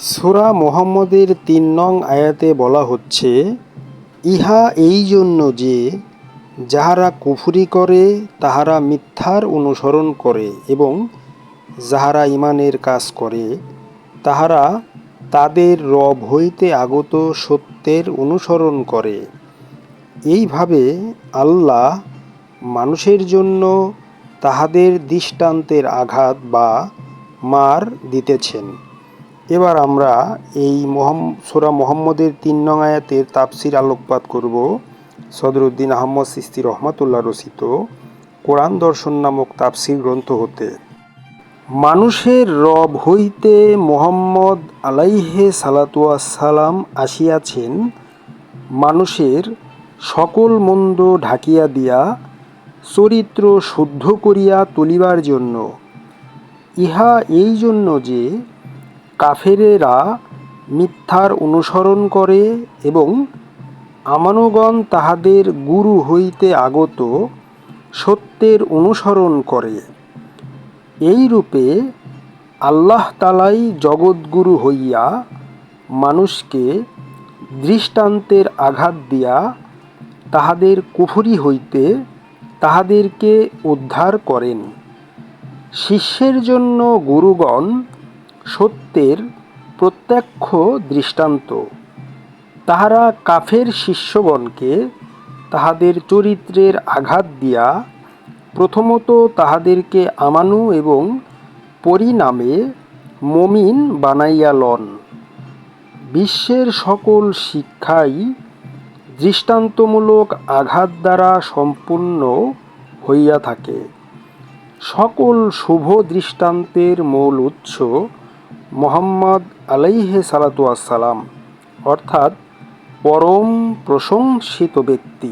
সূরা মোহাম্মদের তিন নং আয়াতে বলা হচ্ছে, ইহা এই জন্য যে যাহারা কুফুরি করে, তাহারা মিথ্যার অনুসরণ করে এবং যাহারা ইমানের কাজ করে, তাহারা তাদের রব হইতে আগত সত্যের অনুসরণ করে। এইভাবে আল্লাহ মানুষের জন্য তাহাদের দৃষ্টান্তের আঘাত বা মার দিতেছেন। এবার আমরা এই মোহাম, সোরা মোহাম্মদের তিন নং আয়াতের তাপসির আলোকপাত করব। সদরুদ্দিন আহমদ সিস্তি রহমাতুল্লাহ রচিত কোরআন দর্শন নামক তাপসির গ্রন্থ হতে। মানুষের রব হইতে মোহাম্মদ আলাইহে সালাতুয়া সালাম আসিয়াছেন, মানুষের সকল মন্দ ঢাকিয়া দিয়া চরিত্র শুদ্ধ করিয়া তুলিবার জন্য। ইহা এই জন্য যে কাফেরেরা মিথ্যার অনুসরণ করে এবং আমানুগণ তাহাদের গুরু হইতে আগত সত্যের অনুসরণ করে। এই রূপে আল্লাহ তালাই জগৎগুরু হইয়া মানুষকে দৃষ্টান্তের আঘাত দিয়া তাহাদের কুফরি হইতে তাহাদেরকে উদ্ধার করেন। শিষ্যের জন্য গুরুগণ সত্যের প্রত্যক্ষ দৃষ্টান্ত। তাহারা কাফের শিষ্যগণকে তাহাদের চরিত্রের আঘাত দিয়া প্রথমত তাহাদেরকে আমানু এবং পরিণামে মমিন বানাইয়া লন। বিশ্বের সকল শিক্ষাই দৃষ্টান্তমূলক আঘাত দ্বারা সম্পূর্ণ হইয়া থাকে। সকল শুভ দৃষ্টান্তের মূল উৎস মোহাম্মদ আলাইহে সালাতু আসসালাম অর্থাৎ পরম প্রশংসিত ব্যক্তি।